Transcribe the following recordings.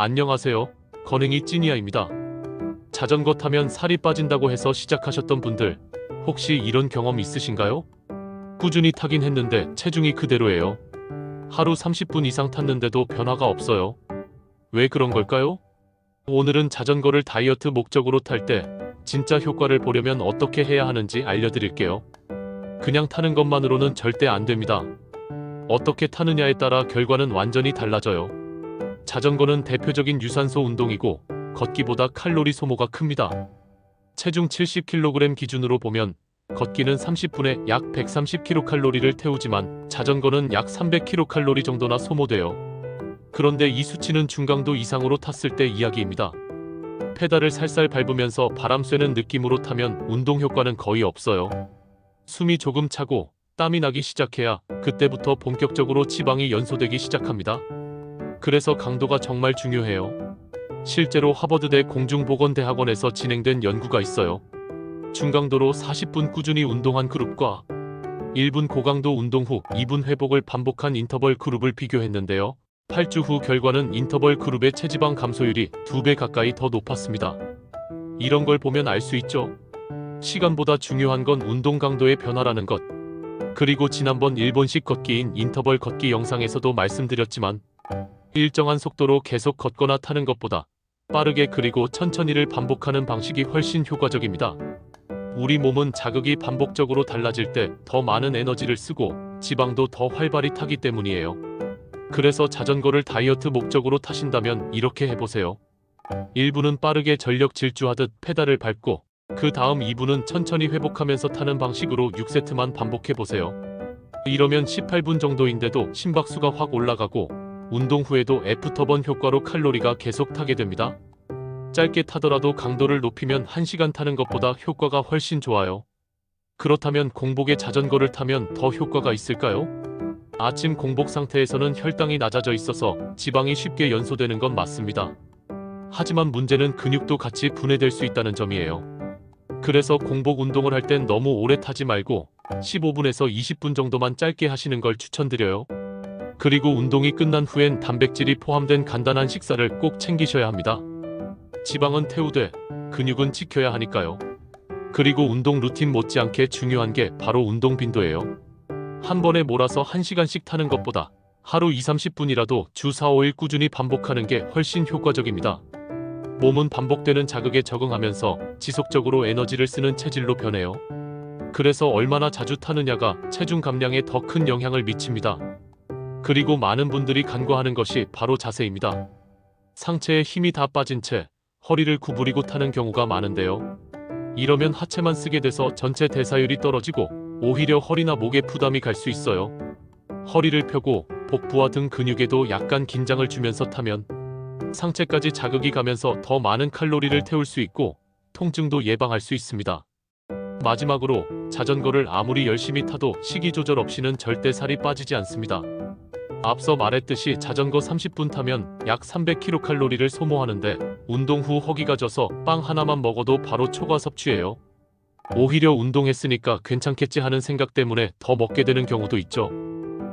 안녕하세요. 건행이 찐이야입니다. 자전거 타면 살이 빠진다고 해서 시작하셨던 분들 혹시 이런 경험 있으신가요? 꾸준히 타긴 했는데 체중이 그대로예요. 하루 30분 이상 탔는데도 변화가 없어요. 왜 그런 걸까요? 오늘은 자전거를 다이어트 목적으로 탈 때 진짜 효과를 보려면 어떻게 해야 하는지 알려드릴게요. 그냥 타는 것만으로는 절대 안 됩니다. 어떻게 타느냐에 따라 결과는 완전히 달라져요. 자전거는 대표적인 유산소 운동이고 걷기보다 칼로리 소모가 큽니다. 체중 70kg 기준으로 보면 걷기는 30분에 약 130kcal를 태우지만 자전거는 약 300kcal 정도나 소모돼요. 그런데 이 수치는 중강도 이상으로 탔을 때 이야기입니다. 페달을 살살 밟으면서 바람 쐬는 느낌으로 타면 운동 효과는 거의 없어요. 숨이 조금 차고 땀이 나기 시작해야 그때부터 본격적으로 지방이 연소되기 시작합니다. 그래서 강도가 정말 중요해요. 실제로 하버드대 공중보건대학원에서 진행된 연구가 있어요. 중강도로 40분 꾸준히 운동한 그룹과 1분 고강도 운동 후 2분 회복을 반복한 인터벌 그룹을 비교했는데요. 8주 후 결과는 인터벌 그룹의 체지방 감소율이 2배 가까이 더 높았습니다. 이런 걸 보면 알 수 있죠. 시간보다 중요한 건 운동 강도의 변화라는 것. 그리고 지난번 일본식 걷기인 인터벌 걷기 영상에서도 말씀드렸지만 일정한 속도로 계속 걷거나 타는 것보다 빠르게 그리고 천천히를 반복하는 방식이 훨씬 효과적입니다. 우리 몸은 자극이 반복적으로 달라질 때 더 많은 에너지를 쓰고 지방도 더 활발히 타기 때문이에요. 그래서 자전거를 다이어트 목적으로 타신다면 이렇게 해보세요. 1부는 빠르게 전력 질주하듯 페달을 밟고 그 다음 2부는 천천히 회복하면서 타는 방식으로 6세트만 반복해보세요. 이러면 18분 정도인데도 심박수가 확 올라가고 운동 후에도 애프터번 효과로 칼로리가 계속 타게 됩니다. 짧게 타더라도 강도를 높이면 1시간 타는 것보다 효과가 훨씬 좋아요. 그렇다면 공복에 자전거를 타면 더 효과가 있을까요? 아침 공복 상태에서는 혈당이 낮아져 있어서 지방이 쉽게 연소되는 건 맞습니다. 하지만 문제는 근육도 같이 분해될 수 있다는 점이에요. 그래서 공복 운동을 할 땐 너무 오래 타지 말고 15분에서 20분 정도만 짧게 하시는 걸 추천드려요. 그리고 운동이 끝난 후엔 단백질이 포함된 간단한 식사를 꼭 챙기셔야 합니다. 지방은 태우되 근육은 지켜야 하니까요. 그리고 운동 루틴 못지않게 중요한 게 바로 운동 빈도예요. 한 번에 몰아서 1시간씩 타는 것보다 하루 2, 30분이라도 주 4, 5일 꾸준히 반복하는 게 훨씬 효과적입니다. 몸은 반복되는 자극에 적응하면서 지속적으로 에너지를 쓰는 체질로 변해요. 그래서 얼마나 자주 타느냐가 체중 감량에 더 큰 영향을 미칩니다. 그리고 많은 분들이 간과하는 것이 바로 자세입니다. 상체에 힘이 다 빠진 채 허리를 구부리고 타는 경우가 많은데요. 이러면 하체만 쓰게 돼서 전체 대사율이 떨어지고 오히려 허리나 목에 부담이 갈 수 있어요. 허리를 펴고 복부와 등 근육에도 약간 긴장을 주면서 타면 상체까지 자극이 가면서 더 많은 칼로리를 태울 수 있고 통증도 예방할 수 있습니다. 마지막으로 자전거를 아무리 열심히 타도 식이 조절 없이는 절대 살이 빠지지 않습니다. 앞서 말했듯이 자전거 30분 타면 약 300kcal를 소모하는데 운동 후 허기가 져서 빵 하나만 먹어도 바로 초과 섭취해요. 오히려 운동했으니까 괜찮겠지 하는 생각 때문에 더 먹게 되는 경우도 있죠.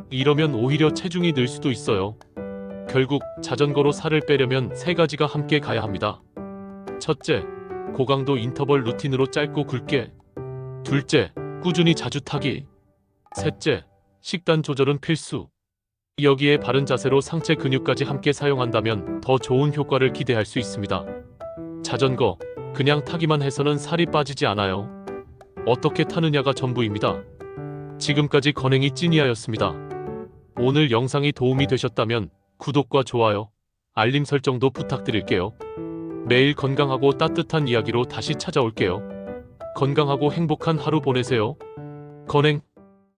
이러면 오히려 체중이 늘 수도 있어요. 결국 자전거로 살을 빼려면 세 가지가 함께 가야 합니다. 첫째, 고강도 인터벌 루틴으로 짧고 굵게. 둘째, 꾸준히 자주 타기. 셋째, 식단 조절은 필수. 여기에 바른 자세로 상체 근육까지 함께 사용한다면 더 좋은 효과를 기대할 수 있습니다. 자전거, 그냥 타기만 해서는 살이 빠지지 않아요. 어떻게 타느냐가 전부입니다. 지금까지 건행이 찐이하였습니다. 오늘 영상이 도움이 되셨다면 구독과 좋아요, 알림 설정도 부탁드릴게요. 매일 건강하고 따뜻한 이야기로 다시 찾아올게요. 건강하고 행복한 하루 보내세요. 건행